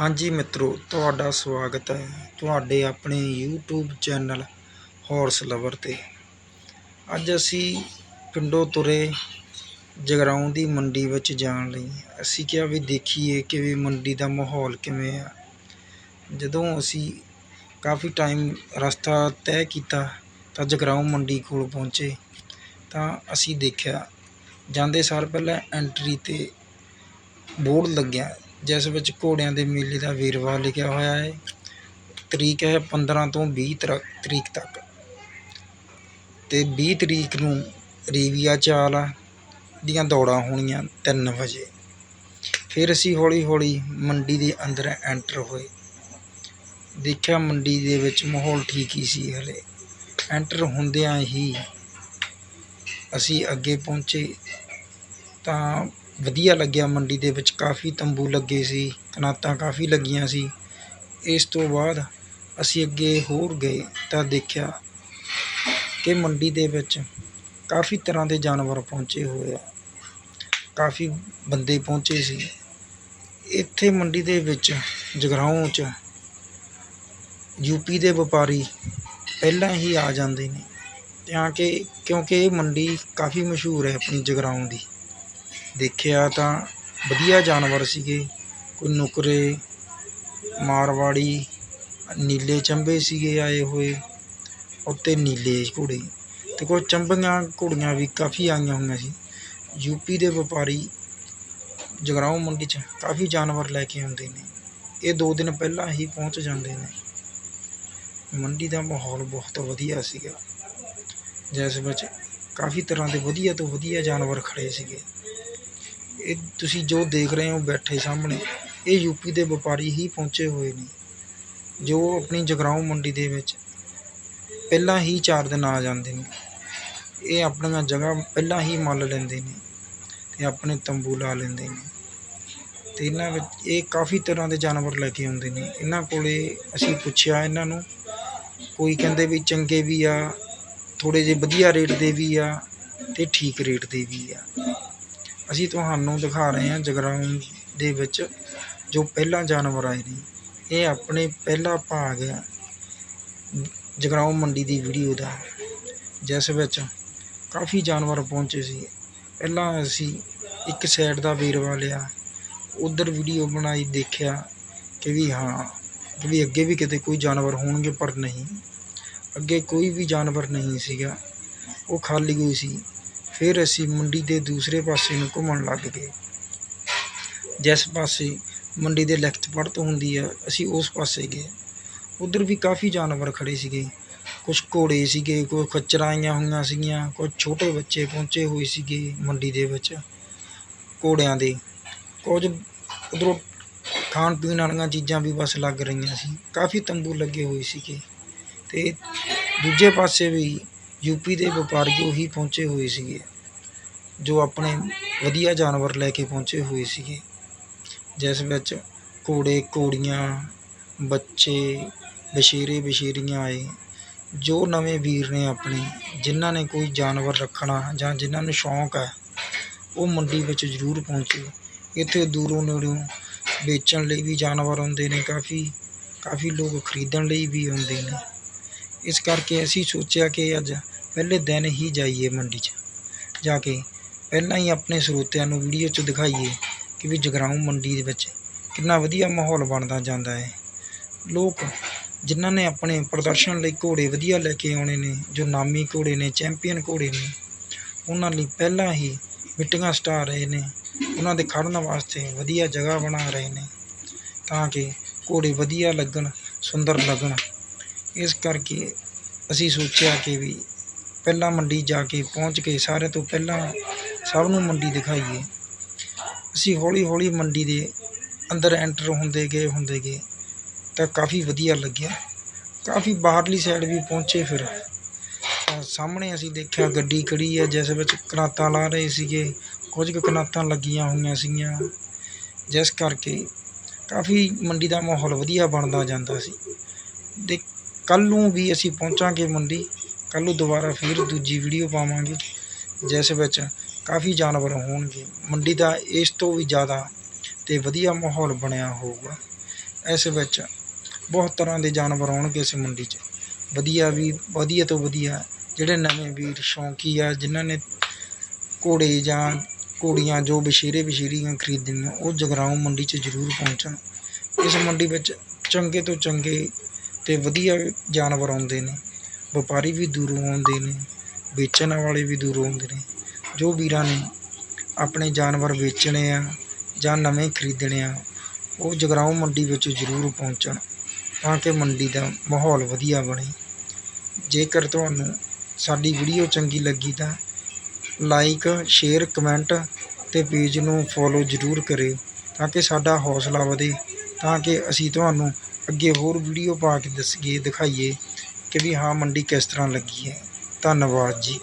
ਹਾਂਜੀ ਮਿੱਤਰੋ, ਤੁਹਾਡਾ ਸਵਾਗਤ ਹੈ ਤੁਹਾਡੇ ਆਪਣੇ YouTube ਚੈਨਲ ਹਾਰਸ ਲਵਰ ਤੇ। ਅੱਜ ਅਸੀਂ ਪਿੰਡੋਂ ਤੁਰੇ ਜਗਰਾਉਂ ਦੀ ਮੰਡੀ ਵਿੱਚ ਜਾਣ ਲਈ। ਅਸੀਂ ਕਿਹਾ ਵੀ ਦੇਖੀਏ ਕਿ ਵੀ ਮੰਡੀ ਦਾ ਮਾਹੌਲ ਕਿਵੇਂ ਆ। ਜਦੋਂ ਅਸੀਂ ਕਾਫੀ ਟਾਈਮ ਰਸਤਾ ਤੈਅ ਕੀਤਾ ਤਾਂ ਜਗਰਾਉਂ ਮੰਡੀ ਕੋਲ ਪਹੁੰਚੇ ਤਾਂ ਅਸੀਂ ਦੇਖਿਆ, ਜਾਂਦੇ ਸਾਰ ਪਹਿਲਾਂ ਐਂਟਰੀ ਤੇ ਬੋਰਡ ਲੱਗਿਆ। ਜਿਸ ਵਿੱਚ ਘੋੜਿਆਂ ਦੇ ਮੇਲੇ ਦਾ ਵੇਰਵਾ ਲਿਖਿਆ ਹੋਇਆ ਹੈ। ਤਰੀਕ ਹੈ 15 ਤੋਂ ਵੀਹ ਤਰ- ਤਰੀਕ ਤੱਕ। ਅਤੇ ਵੀਹ ਤਰੀਕ ਨੂੰ ਰੀਵੀਆ ਚਾਲ ਦੀਆਂ ਦੌੜਾਂ ਹੋਣੀਆਂ ਤਿੰਨ ਵਜੇ। ਫਿਰ ਅਸੀਂ ਹੌਲੀ ਹੌਲੀ ਮੰਡੀ ਦੇ ਅੰਦਰ ਐਂਟਰ ਹੋਏ। ਦੇਖਿਆ ਮੰਡੀ ਦੇ ਵਿੱਚ ਮਾਹੌਲ ਠੀਕ ਹੀ ਸੀ ਹਲੇ। ਐਂਟਰ ਹੁੰਦਿਆਂ ਹੀ ਅਸੀਂ ਅੱਗੇ ਪਹੁੰਚੇ ਤਾਂ ਵਧੀਆ ਲੱਗਿਆ ਮੰਡੀ ਦੇ ਵਿੱਚ, ਕਾਫੀ ਤੰਬੂ ਲੱਗੇ ਸੀ, ਕਨਾਤਾਂ ਕਾਫੀ ਲੱਗੀਆਂ ਸੀ। ਇਸ ਤੋਂ ਬਾਅਦ ਅਸੀਂ ਅੱਗੇ ਹੋਰ ਗਏ ਤਾਂ ਦੇਖਿਆ ਕਿ ਮੰਡੀ ਦੇ ਵਿੱਚ ਕਾਫੀ ਤਰ੍ਹਾਂ ਦੇ ਜਾਨਵਰ ਪਹੁੰਚੇ ਹੋਏ ਆ। ਕਾਫੀ ਬੰਦੇ ਪਹੁੰਚੇ ਸੀ। ਇੱਥੇ ਮੰਡੀ ਦੇ ਵਿੱਚ ਜਗਰਾਉਂ 'ਚ ਯੂਪੀ ਦੇ ਵਪਾਰੀ ਪਹਿਲਾਂ ਹੀ ਆ ਜਾਂਦੇ ਨੇ। ਤਾਂ ਕਿ ਕਿਉਂਕਿ ਇਹ ਮੰਡੀ ਕਾਫੀ ਮਸ਼ਹੂਰ ਹੈ ਆਪਣੀ ਜਗਰਾਉਂ ਦੀ। ਦੇਖਿਆ ਤਾਂ ਵਧੀਆ ਜਾਨਵਰ ਸੀਗੇ। ਕੋਈ ਨੁਕਰੇ, ਮਾਰਵਾੜੀ, ਨੀਲੇ ਚੰਬੇ ਸੀਗੇ ਆਏ ਹੋਏ। ਉੱਤੇ ਨੀਲੇ ਘੋੜੇ। ਅਤੇ ਕੁਝ ਚੰਬੀਆਂ ਘੋੜੀਆਂ ਵੀ ਕਾਫੀ ਆਈਆਂ ਹੋਈਆਂ ਸੀ। ਯੂਪੀ ਦੇ ਵਪਾਰੀ ਜਗਰਾਉਂ ਮੰਡੀ 'ਚ ਕਾਫੀ ਜਾਨਵਰ ਲੈ ਕੇ ਆਉਂਦੇ ਨੇ। ਇਹ ਦੋ ਦਿਨ ਪਹਿਲਾਂ ਹੀ ਪਹੁੰਚ ਜਾਂਦੇ ਨੇ। ਮੰਡੀ ਦਾ ਮਾਹੌਲ ਬਹੁਤ ਵਧੀਆ ਸੀਗਾ। ਜਿਸ ਵਿੱਚ ਕਾਫੀ ਤਰ੍ਹਾਂ ਦੇ ਵਧੀਆ ਤੋਂ ਵਧੀਆ ਜਾਨਵਰ ਖੜ੍ਹੇ ਸੀਗੇ। ਇਹ ਤੁਸੀਂ ਜੋ ਦੇਖ ਰਹੇ ਹੋ ਬੈਠੇ ਸਾਹਮਣੇ, ਇਹ ਯੂਪੀ ਦੇ ਵਪਾਰੀ ਹੀ ਪਹੁੰਚੇ ਹੋਏ ਨੇ, ਜੋ ਆਪਣੀ ਜਗਰਾਉਂ ਮੰਡੀ ਦੇ ਵਿੱਚ ਪਹਿਲਾਂ ਹੀ ਚਾਰ ਦਿਨ ਆ ਜਾਂਦੇ ਨੇ। ਇਹ ਆਪਣੀਆਂ ਜਗ੍ਹਾ ਪਹਿਲਾਂ ਹੀ ਮੰਨ ਲੈਂਦੇ ਨੇ ਅਤੇ ਆਪਣੇ ਤੰਬੂ ਲਾ ਲੈਂਦੇ ਨੇ। ਅਤੇ ਇਹਨਾਂ ਵਿੱਚ ਇਹ ਕਾਫੀ ਤਰ੍ਹਾਂ ਦੇ ਜਾਨਵਰ ਲੈ ਕੇ ਆਉਂਦੇ ਨੇ। ਇਹਨਾਂ ਕੋਲ ਅਸੀਂ ਪੁੱਛਿਆ ਇਹਨਾਂ ਨੂੰ, ਕੋਈ ਕਹਿੰਦੇ ਵੀ ਚੰਗੇ ਵੀ ਆ, ਥੋੜ੍ਹੇ ਜਿਹੇ ਵਧੀਆ ਰੇਟ ਦੇ ਵੀ ਆ ਅਤੇ ਠੀਕ ਰੇਟ ਦੇ ਵੀ ਆ। ਅਸੀਂ ਤੁਹਾਨੂੰ ਦਿਖਾ ਰਹੇ ਹਾਂ ਜਗਰਾਉਂ ਦੇ ਵਿੱਚ ਜੋ ਪਹਿਲਾਂ ਜਾਨਵਰ ਆਏ ਨੇ। ਇਹ ਆਪਣੇ ਪਹਿਲਾ ਭਾਗ ਹੈ ਜਗਰਾਉਂ ਮੰਡੀ ਦੀ ਵੀਡੀਓ ਦਾ। ਜਿਸ ਵਿੱਚ ਕਾਫੀ ਜਾਨਵਰ ਪਹੁੰਚੇ ਸੀ। ਪਹਿਲਾਂ ਅਸੀਂ ਇੱਕ ਸਾਈਡ ਦਾ ਵੇਰਵਾ ਲਿਆ। ਉਧਰ ਵੀਡੀਓ ਬਣਾਈ, ਦੇਖਿਆ ਕਿ ਵੀ ਹਾਂ, ਕਿ ਵੀ ਅੱਗੇ ਵੀ ਕਿਤੇ ਕੋਈ ਜਾਨਵਰ ਹੋਣਗੇ, ਪਰ ਨਹੀਂ। ਅੱਗੇ ਕੋਈ ਵੀ ਜਾਨਵਰ ਨਹੀਂ ਸੀਗਾ। ਉਹ ਖਾਲੀ ਹੋਈ ਸੀ। ਫਿਰ ਅਸੀਂ ਮੰਡੀ ਦੇ ਦੂਸਰੇ ਪਾਸੇ ਨੂੰ ਘੁੰਮਣ ਲੱਗ ਗਏ। ਜਿਸ ਪਾਸੇ ਮੰਡੀ ਦੇ ਲਿਖਤ ਪੜਤ ਹੁੰਦੀ ਆ, ਅਸੀਂ ਉਸ ਪਾਸੇ ਗਏ। ਉਧਰ ਵੀ ਕਾਫੀ ਜਾਨਵਰ ਖੜੇ ਸੀਗੇ। ਕੁਝ ਘੋੜੇ ਸੀਗੇ, ਕੋਈ ਖੱਚਰਾਂ ਹੋਈਆਂ ਸੀਗੀਆਂ ਕੁਝ ਛੋਟੇ ਬੱਚੇ ਪਹੁੰਚੇ ਹੋਏ ਸੀਗੇ ਮੰਡੀ ਦੇ ਵਿੱਚ ਘੋੜਿਆਂ ਦੇ। ਕੁਝ ਉਧਰੋਂ ਖਾਣ ਪੀਣ ਵਾਲੀਆਂ ਚੀਜ਼ਾਂ ਵੀ ਬਸ ਲੱਗ ਰਹੀਆਂ ਸੀ। ਕਾਫੀ ਤੰਬੂ ਲੱਗੇ ਹੋਏ ਸੀਗੇ ਤੇ ਦੂਜੇ ਪਾਸੇ ਵੀ ਯੂਪੀ ਦੇ ਵਪਾਰੀ ਉਹੀ ਪਹੁੰਚੇ ਹੋਏ ਸੀਗੇ, ਜੋ ਆਪਣੇ ਵਧੀਆ ਜਾਨਵਰ ਲੈ ਕੇ ਪਹੁੰਚੇ ਹੋਏ ਸੀਗੇ। ਜਿਸ ਵਿੱਚ ਘੋੜੇ, ਘੋੜੀਆਂ, ਬੱਚੇ, ਬਸ਼ੀਰੇ ਬਸ਼ੀਰੀਆਂ ਆਏ, ਜੋ ਨਵੇਂ ਵੀਰ ਨੇ ਆਪਣੇ, ਜਿਨ੍ਹਾਂ ਨੇ ਕੋਈ ਜਾਨਵਰ ਰੱਖਣਾ ਜਾਂ ਜਿਨ੍ਹਾਂ ਨੂੰ ਸ਼ੌਂਕ ਹੈ, ਉਹ ਮੰਡੀ ਵਿੱਚ ਜ਼ਰੂਰ ਪਹੁੰਚੇ। ਇੱਥੇ ਦੂਰੋਂ ਨੇੜਿਓਂ ਵੇਚਣ ਲਈ ਵੀ ਜਾਨਵਰ ਆਉਂਦੇ ਨੇ, ਕਾਫੀ ਕਾਫੀ ਲੋਕ ਖਰੀਦਣ ਲਈ ਵੀ ਆਉਂਦੇ ਨੇ। ਇਸ ਕਰਕੇ ਅਸੀਂ ਸੋਚਿਆ ਕਿ ਅੱਜ ਪਹਿਲੇ ਦਿਨ ਹੀ ਜਾਈਏ ਮੰਡੀ 'ਚ। ਜਾ ਕੇ ਪਹਿਲਾਂ ਹੀ ਆਪਣੇ ਸਰੋਤਿਆਂ ਨੂੰ ਵੀਡੀਓ 'ਚ ਦਿਖਾਈਏ ਕਿ ਵੀ ਜਗਰਾਉਂ ਮੰਡੀ ਦੇ ਵਿੱਚ ਕਿੰਨਾ ਵਧੀਆ ਮਾਹੌਲ ਬਣਦਾ ਜਾਂਦਾ ਹੈ। ਲੋਕ ਜਿਨ੍ਹਾਂ ਨੇ ਆਪਣੇ ਪ੍ਰਦਰਸ਼ਨ ਲਈ ਘੋੜੇ ਵਧੀਆ ਲੈ ਕੇ ਆਉਣੇ ਨੇ, ਜੋ ਨਾਮੀ ਘੋੜੇ ਨੇ, ਚੈਂਪੀਅਨ ਘੋੜੇ ਨੇ, ਉਹਨਾਂ ਲਈ ਪਹਿਲਾਂ ਹੀ ਮੀਟਿੰਗਾਂ ਸਟਾ ਰਹੇ ਨੇ, ਉਹਨਾਂ ਦੇ ਖੜਨ ਵਾਸਤੇ ਵਧੀਆ ਜਗ੍ਹਾ ਬਣਾ ਰਹੇ ਨੇ, ਤਾਂ ਕਿ ਘੋੜੇ ਵਧੀਆ ਲੱਗਣ, ਸੁੰਦਰ ਲੱਗਣ। ਇਸ ਕਰਕੇ ਅਸੀਂ ਸੋਚਿਆ ਕਿ ਵੀ ਪਹਿਲਾਂ ਮੰਡੀ ਜਾ ਕੇ ਪਹੁੰਚ ਕੇ ਸਾਰਿਆਂ ਤੋਂ ਪਹਿਲਾਂ ਸਭ ਨੂੰ ਮੰਡੀ ਦਿਖਾਈਏ। ਅਸੀਂ ਹੌਲੀ ਹੌਲੀ ਮੰਡੀ ਦੇ ਅੰਦਰ ਐਂਟਰ ਹੁੰਦੇ ਗਏ ਹੁੰਦੇ ਗਏ। ਤਾਂ ਕਾਫੀ ਵਧੀਆ ਲੱਗਿਆ। ਕਾਫੀ ਬਾਹਰਲੀ ਸਾਈਡ ਵੀ ਪਹੁੰਚੇ ਫਿਰ। ਤਾਂ ਸਾਹਮਣੇ ਅਸੀਂ ਦੇਖਿਆ ਗੱਡੀ ਖੜੀ ਹੈ, ਜਿਸ ਵਿੱਚ ਕਨਾਤਾਂ ਲਾ ਰਹੇ ਸੀਗੇ। ਕੁਝ ਕੁ ਕਨਾਤਾਂ ਲੱਗੀਆਂ ਹੋਈਆਂ ਸੀਗੀਆਂ। ਜਿਸ ਕਰਕੇ ਕਾਫੀ ਮੰਡੀ ਦਾ ਮਾਹੌਲ ਵਧੀਆ ਬਣਦਾ ਜਾਂਦਾ ਸੀ। ਦੇ ਕੱਲ੍ਹ ਨੂੰ ਵੀ ਅਸੀਂ ਪਹੁੰਚਾਂਗੇ ਮੰਡੀ। ਕੱਲ੍ਹ ਨੂੰ ਦੁਬਾਰਾ ਫਿਰ ਦੂਜੀ ਵੀਡੀਓ ਪਾਵਾਂਗੇ, ਜਿਸ ਵਿੱਚ ਕਾਫੀ ਜਾਨਵਰ ਹੋਣਗੇ। ਮੰਡੀ ਦਾ ਇਸ ਤੋਂ ਵੀ ਜ਼ਿਆਦਾ ਅਤੇ ਵਧੀਆ ਮਾਹੌਲ ਬਣਿਆ ਹੋਊਗਾ। ਇਸ ਵਿੱਚ ਬਹੁਤ ਤਰ੍ਹਾਂ ਦੇ ਜਾਨਵਰ ਆਉਣਗੇ ਇਸ ਮੰਡੀ 'ਚ। ਵਧੀਆ ਵੀ, ਵਧੀਆ ਤੋਂ ਵਧੀਆ ਜਿਹੜੇ ਨਵੇਂ ਵੀਰ ਸ਼ੌਂਕੀ ਆ, ਜਿਨ੍ਹਾਂ ਨੇ ਘੋੜੇ ਜਾਂ ਘੋੜੀਆਂ ਜੋ ਬਸ਼ੀਰੇ ਬਸ਼ੀਰੀਆਂ ਖਰੀਦਣੀਆਂ, ਉਹ ਜਗਰਾਉਂ ਮੰਡੀ 'ਚ ਜ਼ਰੂਰ ਪਹੁੰਚਣ। ਇਸ ਮੰਡੀ ਵਿੱਚ ਚੰਗੇ ਤੋਂ ਚੰਗੇ ਤੇ ਵਧੀਆ ਜਾਨਵਰ ਆਉਂਦੇ ਨੇ। ਵਪਾਰੀ ਵੀ ਦੂਰੋਂ ਆਉਂਦੇ ਨੇ, ਵੇਚਣ ਵਾਲੇ ਵੀ ਦੂਰੋਂ ਆਉਂਦੇ ਨੇ। ਜੋ ਵੀਰਾਂ ਨੇ ਆਪਣੇ ਜਾਨਵਰ ਵੇਚਣੇ ਆ ਜਾਂ ਨਵੇਂ ਖਰੀਦਣੇ ਆ, ਉਹ ਜਗਰਾਉਂ ਮੰਡੀ ਵਿੱਚ ਜ਼ਰੂਰ ਪਹੁੰਚਣ ਤਾਂ ਕਿ ਮੰਡੀ ਦਾ ਮਾਹੌਲ ਵਧੀਆ ਬਣੇ। ਜੇਕਰ ਤੁਹਾਨੂੰ ਸਾਡੀ ਵੀਡੀਓ ਚੰਗੀ ਲੱਗੀ ਤਾਂ ਲਾਈਕ, ਸ਼ੇਅਰ, ਕਮੈਂਟ ਤੇ ਪੇਜ ਨੂੰ ਫੋਲੋ ਜ਼ਰੂਰ ਕਰਿਓ ਤਾਂ ਕਿ ਸਾਡਾ ਹੌਸਲਾ ਵਧੇ, ਤਾਂ ਕਿ ਅਸੀਂ ਤੁਹਾਨੂੰ ਅੱਗੇ ਹੋਰ ਵੀਡੀਓ ਪਾ ਕੇ ਦੱਸੀਏ, ਦਿਖਾਈਏ। ਕਿ ਵੀ ਹਾਂ ਮੰਡੀ ਕਿਸ ਤਰ੍ਹਾਂ ਲੱਗੀ ਹੈ? ਧੰਨਵਾਦ ਜੀ।